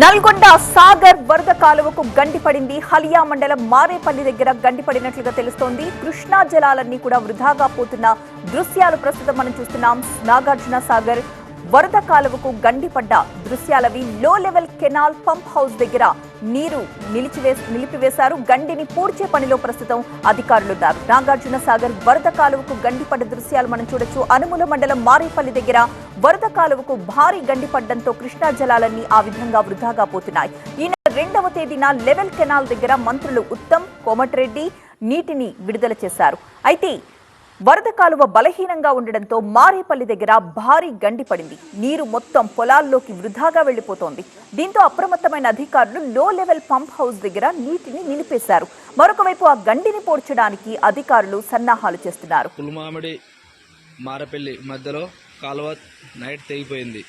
నల్గొండ సాగర్ వరద కాలువకు గండిపడింది హలియా మండలం మారేపల్లి దగ్గర గండిపడినట్లుగా తెలుస్తోంది. కృష్ణా జలాలన్నీ కూడా వృధాగా పోతున్న దృశ్యాలు ప్రస్తుతం మనం చూస్తున్నాం. నాగార్జున సాగర్ వరద కాలువకు గండిపడ్డ దృశ్యాలవి. లో లెవెల్ కెనాల్ పంప్ హౌస్ దగ్గర నీరు నిలిచివేసి నిలిపివేశారు. గండిని పూడ్చే పనిలో ప్రస్తుతం అధికారులున్నారు నాగార్జున సాగర్ వరద కాలువకు గండిపడ్డ దృశ్యాలు మనం చూడొచ్చు. అనుముల మండలం మారేపల్లి దగ్గర వరద కాలువకు భారీ గండిపడ్డంతో కృష్ణా జలాలన్నీ ఆ విధంగా వృధాగా పోతున్నాయి. ఈ నెల రెండవ తేదీన లెవెల్ కెనాల్ దగ్గర మంత్రులు ఉత్తమ్ కోమటిరెడ్డి నీటిని విడుదల చేశారు. అయితే వరద కాలువ బలహీనంగా ఉండడంతో మారేపల్లి దగ్గర భారీ గండి పడింది. నీరు మొత్తం పొలాల్లోకి వృధాగా వెళ్ళిపోతోంది దీంతో అప్రమత్తమైన అధికారులు లో లెవెల్ పంప్ హౌస్ దగ్గర నీటిని నిలిపేశారు. మరొకవైపు ఆ గండిని పోడ్చడానికి అధికారులు సన్నాహాలు చేస్తున్నారు. పుల్మామిడి మారపల్లి మధ్యలో కాలువ నైట్ తెగిపోయింది.